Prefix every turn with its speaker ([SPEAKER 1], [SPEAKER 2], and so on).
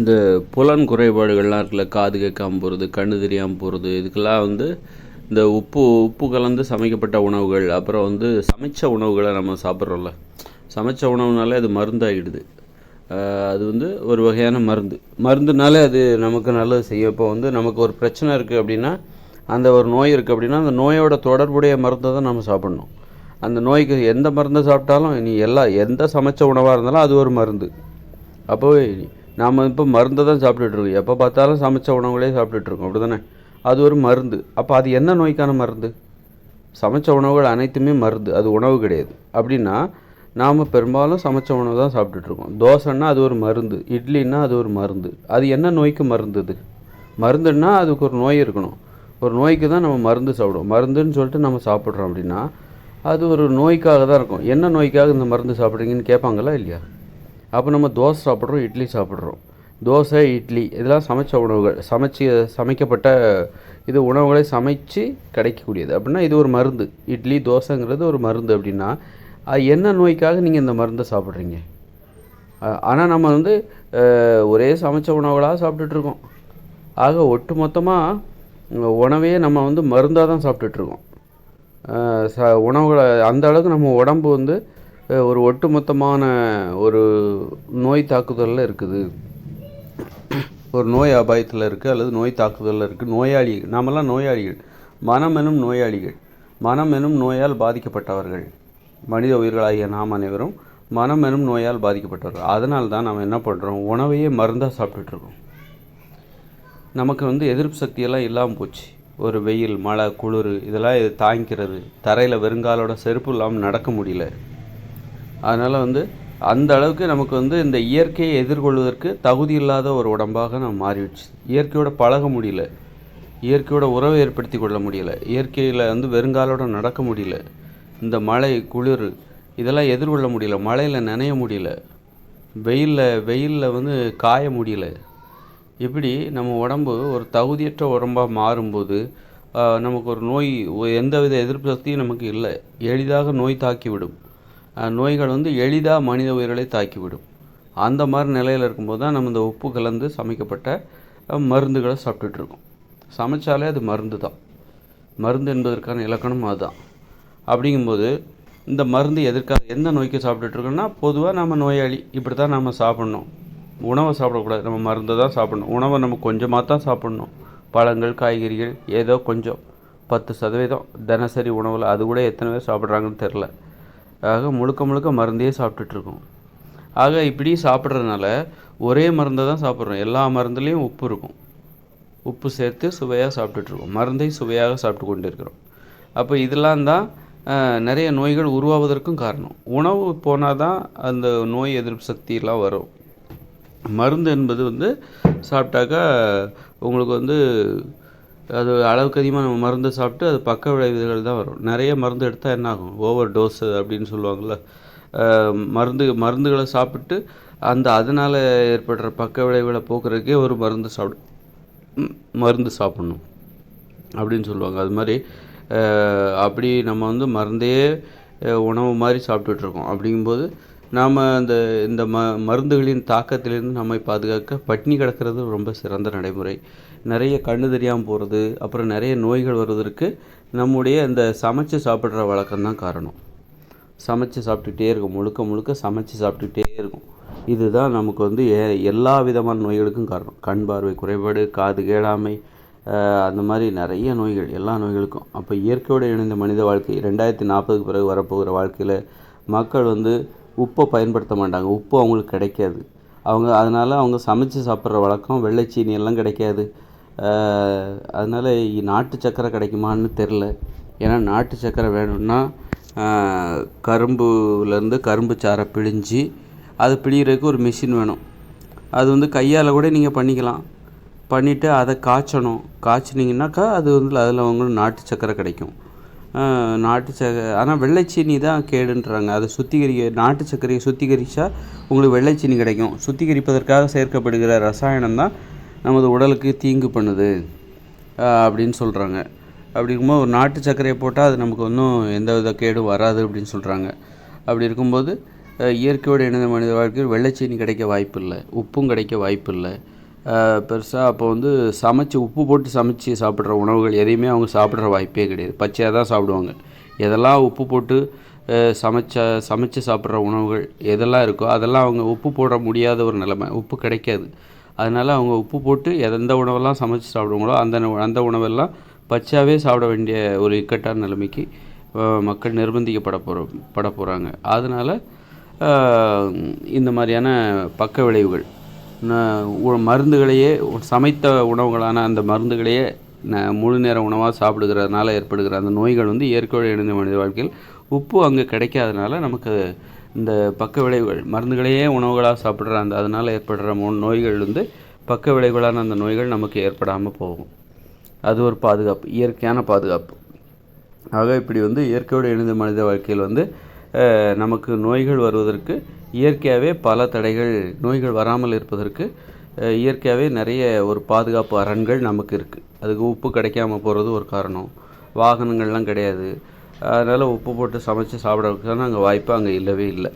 [SPEAKER 1] இந்த புலன் குறைபாடுகள்லாம் இருக்குல்ல காது கேட்காம போகிறது கண்ணு தெரியாமல் போகிறது இதுக்கெல்லாம் வந்து இந்த உப்பு உப்பு கலந்து சமைக்கப்பட்ட உணவுகள் அப்புறம் வந்து சமைச்ச உணவுகளை நம்ம சாப்பிட்றோம்ல. சமைச்ச உணவுனாலே அது மருந்தாகிடுது. அது வந்து ஒரு வகையான மருந்து. மருந்துனாலே அது நமக்கு நல்லது செய்யும். இப்போ வந்து நமக்கு ஒரு பிரச்சனை இருக்குது அப்படின்னா அந்த ஒரு நோய் இருக்குது அப்படின்னா அந்த நோயோட தொடர்புடைய மருந்தை தான் நம்ம சாப்பிட்ணும். அந்த நோய்க்கு எந்த மருந்தை சாப்பிட்டாலும் நீ எல்லா எந்த சமைச்ச உணவாக இருந்தாலும் அது ஒரு மருந்து. அப்போ நாம் இப்போ மருந்தை தான் சாப்பிட்டுட்ருக்கோம் எப்போ பார்த்தாலும் சமைச்ச உணவுகளே சாப்பிட்டுட்ருக்கோம் அப்படி தானே அது ஒரு மருந்து. அப்போ அது என்ன நோய்க்கான மருந்து? சமைச்ச உணவுகள் அனைத்துமே மருந்து. அது உணவு கிடையாது. அப்படின்னா நாம் பெரும்பாலும் சமைச்ச உணவு தான் சாப்பிட்டுட்ருக்கோம் தோசைன்னா அது ஒரு மருந்து. இட்லின்னா அது ஒரு மருந்து. அது என்ன நோய்க்கு மருந்து இது மருந்துன்னா அதுக்கு ஒரு நோய் இருக்கணும். ஒரு நோய்க்கு தான் நம்ம மருந்து சாப்பிடுவோம். மருந்துன்னு சொல்லிட்டு நம்ம சாப்பிட்றோம் அப்படின்னா அது ஒரு நோய்க்காக தான் இருக்கும். என்ன நோய்க்காக இந்த மருந்து சாப்பிட்றீங்கன்னு கேட்பாங்களா இல்லையா? அப்போ நம்ம தோசை சாப்பிட்றோம் இட்லி சாப்பிட்றோம். தோசை இட்லி இதெல்லாம் சமைச்ச உணவுகள் சமைச்சு சமைக்கப்பட்ட இது உணவுகளை சமைச்சு கிடைக்கக்கூடியது. அப்படின்னா இது ஒரு மருந்து. இட்லி தோசைங்கிறது ஒரு மருந்து அப்படின்னா அது என்ன நோய்க்காக நீங்கள் இந்த மருந்தை சாப்பிட்றீங்க? ஆனால் நம்ம வந்து ஒரே சமைச்ச உணவுகளாக சாப்பிட்டுட்ருக்கோம் ஆக ஒட்டு மொத்தமாக உணவையே நம்ம வந்து மருந்தாக தான் சாப்பிட்டுட்ருக்கோம் ச உணவுகளை அந்த அளவுக்கு நம்ம உடம்பு வந்து ஒரு ஒட்டுமொத்தமான ஒரு நோய் தாக்குதலில் இருக்குது. ஒரு நோய் அபாயத்தில் இருக்குது அல்லது நோய் தாக்குதலில் இருக்குது நோயாளி நாமெல்லாம் நோயாளிகள். மனம் எனும் நோயாளிகள். மனம் எனும் நோயால் பாதிக்கப்பட்டவர்கள். மனித உயிர்களாகிய நாம் அனைவரும் மனம் எனும் நோயால் பாதிக்கப்பட்டவர்கள். அதனால தான் நம்ம என்ன பண்ணுறோம் உணவையே மருந்தாக சாப்பிட்டுட்ருக்கோம். நமக்கு வந்து எதிர்ப்பு சக்தியெல்லாம் இல்லாமல் போச்சு. ஒரு வெயில் மழை குளிர் இதெல்லாம் தாங்கிக்கிறது. தரையில் வெறுங்காலோட செருப்பு இல்லாமல் நடக்க முடியல. அதனால் வந்து அந்த அளவுக்கு நமக்கு வந்து இந்த இயற்கையை எதிர்கொள்வதற்கு தகுதி இல்லாத ஒரு உடம்பாக நம்ம மாறிடுச்சு. இயற்கையோட பழக முடியல. இயற்கையோட உறவை ஏற்படுத்தி கொள்ள முடியல. இயற்கையில் வந்து வெறுங்காலோட நடக்க முடியல. இந்த மழை குளிர் இதெல்லாம் எதிர்கொள்ள முடியல. மழையில் நனைய முடியல. வெயிலில் வெயிலில் வந்து காய முடியல. இப்படி நம்ம உடம்பு ஒரு தகுதியற்ற உடம்பாக மாறும்போது நமக்கு ஒரு நோய் எந்த எந்தவித எதிர்ப்பு சக்தியும் நமக்கு இல்லை. எளிதாக நோய் தாக்கிவிடும். நோய்கள் வந்து எளிதாக மனித உயிர்களை தாக்கிவிடும். அந்த மாதிரி நிலையில் இருக்கும்போது தான் நம்ம இந்த உப்பு கலந்து சமைக்கப்பட்ட மருந்துகளை சாப்பிட்டுட்ருக்கோம் சமைச்சாலே அது மருந்து தான். மருந்து என்பதற்கான இலக்கணம் அதுதான். அப்படிங்கும்போது இந்த மருந்து எதற்காக எந்த நோய்க்கு சாப்பிட்டுட்ருக்கோம்னா பொதுவாக நம்ம நோயாளி இப்படி தான் நம்ம சாப்பிட்ணும். உணவை சாப்பிடக்கூடாது. நம்ம மருந்தை தான் சாப்பிடணும். உணவை நம்ம கொஞ்சமாக தான் சாப்பிட்ணும். பழங்கள் காய்கறிகள் ஏதோ கொஞ்சம் பத்து சதவீதம் தினசரி உணவில் அது கூட எத்தனை பேர் சாப்பிட்றாங்கன்னு தெரில ஆக முழுக்க முழுக்க மருந்தையே சாப்பிட்டுட்ருக்கோம். ஆக இப்படி சாப்பிட்றதுனால ஒரே மருந்தை தான் சாப்பிட்றோம். எல்லா மருந்துலேயும் உப்பு இருக்கும். உப்பு சேர்த்து சுவையாக சாப்பிட்டுட்ருக்கோம். மருந்தை சுவையாக சாப்பிட்டு கொண்டு இருக்கிறோம் அப்போ இதெல்லாம் தான் நிறைய நோய்கள் உருவாவதற்கும் காரணம். உணவு போனால் தான் அந்த நோய் எதிர்ப்பு சக்தியெல்லாம் வரும். மருந்து என்பது வந்து சாப்பிட்டாக்கா உங்களுக்கு வந்து அது அளவுக்கு அதிகமாக நம்ம மருந்து சாப்பிட்டு அது பக்க விளைவுகள் தான் வரும். நிறைய மருந்து எடுத்தால் என்ன ஆகும்? ஓவர் டோஸ் அப்படின்னு சொல்லுவாங்கள்ல மருந்து மருந்துகளை சாப்பிட்டு அந்த அதனால் ஏற்படுற பக்க விளைவுகளை போக்குறதுக்கே ஒரு மருந்து சாப்பிடு மருந்து சாப்பிட்ணும் அப்படின்னு சொல்லுவாங்க. அது மாதிரி அப்படி நம்ம வந்து மருந்தே உணவு மாதிரி சாப்பிட்டுட்ருக்கோம் அப்படிங்கும்போது நாம் அந்த இந்த ம மருந்துகளின் தாக்கத்திலிருந்து நம்மை பாதுகாக்க பட்டினி கிடக்கிறது ரொம்ப சிறந்த நடைமுறை. நிறைய கண்ணு தெரியாமல் போகிறது அப்புறம் நிறைய நோய்கள் வருவதற்கு நம்முடைய இந்த சமைச்சு சாப்பிட்ற வழக்கம் தான் காரணம். சமைச்சு சாப்பிட்டுட்டே இருக்கும். முழுக்க முழுக்க சமைச்சு சாப்பிட்டுட்டே இருக்கும். இதுதான் நமக்கு வந்து எல்லா விதமான நோய்களுக்கும் காரணம். கண் பார்வை குறைபாடு காது கேளாமை அந்த மாதிரி நிறைய நோய்கள் எல்லா நோய்களுக்கும். அப்போ இயற்கையோடு இணைந்த மனித வாழ்க்கை ரெண்டாயிரத்தி நாற்பதுக்கு பிறகு வரப்போகிற வாழ்க்கையில் மக்கள் வந்து உப்பை பயன்படுத்த மாட்டாங்க. உப்பு அவங்களுக்கு கிடைக்காது. அவங்க அதனால் அவங்க சமைச்சு சாப்பிட்ற வழக்கம் வெள்ளை சீனி எல்லாம் கிடைக்காது. அதனால் அதனால நாட்டு சக்கரை கிடைக்குமான்னு தெரில ஏன்னா நாட்டு சக்கரை வேணும்னா கரும்புலேருந்து கரும்பு சாறை பிழிஞ்சு அது பிழியறதுக்கு ஒரு மிஷின் வேணும். அது வந்து கையால் கூட நீங்கள் பண்ணிக்கலாம். பண்ணிவிட்டு அதை காய்ச்சணும். காய்ச்சினீங்கன்னாக்கா அது வந்து அதில் உங்களுக்கு நாட்டு சக்கரை கிடைக்கும். நாட்டு சக்க ஆனால் வெள்ளைச்சீனி தான் கேடுன்றாங்க. அதை சுத்திகரிக்க நாட்டு சர்க்கரையை சுத்திகரித்தா உங்களுக்கு வெள்ளைச்சீனி கிடைக்கும். சுத்திகரிப்பதற்காக சேர்க்கப்படுகிற ரசாயனம் தான் நமது உடலுக்கு தீங்கு பண்ணுது அப்படின்னு சொல்கிறாங்க அப்படி இருக்கும்போது ஒரு நாட்டு சர்க்கரையை போட்டால் அது நமக்கு ஒன்றும் எந்த வித கேடும் வராது அப்படின்னு சொல்கிறாங்க அப்படி இருக்கும்போது இயற்கையோடு இணைந்த மனித வாழ்க்கையில் வெள்ளைச்சீனி கிடைக்க வாய்ப்பில்லை உப்பும் கிடைக்க வாய்ப்பில்லை. பெருசாக அப்போ வந்து சமைச்சு உப்பு போட்டு சமைச்சு சாப்பிட்ற உணவுகள் எதையுமே அவங்க சாப்பிட்ற வாய்ப்பே கிடையாது. பச்சையாக தான் சாப்பிடுவாங்க. எதெல்லாம் உப்பு போட்டு சமைச்ச சமைச்சு சாப்பிட்ற உணவுகள் எதெல்லாம் இருக்கோ அதெல்லாம் அவங்க உப்பு போட முடியாத ஒரு நிலைமை. உப்பு கிடைக்காது. அதனால் அவங்க உப்பு போட்டு எந்த உணவெல்லாம் சமைச்சு சாப்பிடுவாங்களோ அந்த அந்த உணவெல்லாம் பச்சாவே சாப்பிட வேண்டிய ஒரு இக்கட்டான நிலைமைக்கு மக்கள் நிர்பந்திக்கப்பட போகிற பட போகிறாங்க அதனால் இந்த மாதிரியான பக்க விளைவுகள் மருந்துகளையே சமைத்த உணவுகளான அந்த மருந்துகளையே ந முழு நேர உணவாக சாப்பிடுகிறதுனால ஏற்படுகிற அந்த நோய்கள் வந்து இயற்கையோடு இணைந்த மனித வாழ்க்கையில் உப்பு அங்கே கிடைக்காதனால நமக்கு இந்த பக்க விளைவுகள் மருந்துகளையே உணவுகளாக சாப்பிட்ற அந்த அதனால் ஏற்படுற மோ- நோய்கள் வந்து பக்க விளைவுகளான அந்த நோய்கள் நமக்கு ஏற்படாமல் போகும். அது ஒரு பாதுகாப்பு இயற்கையான பாதுகாப்பு. ஆக இப்படி வந்து இயற்கையோடு இணைந்த மனித வாழ்க்கையில் வந்து நமக்கு நோய்கள் வருவதற்கு இயற்கையாகவே பல தடைகள் நோய்கள் வராமல் இருப்பதற்கு இயற்கையாகவே நிறைய ஒரு பாதுகாப்பு அரண்கள் நமக்கு இருக்குது அதுக்கு உப்பு கிடைக்காம போகிறது ஒரு காரணம். வாகனங்கள்லாம் கிடையாது. அதனால் உப்பு போட்டு சமைச்சு சாப்பிட்றதுக்கான அங்கே வாய்ப்பு அங்கே இல்லவே இல்லை.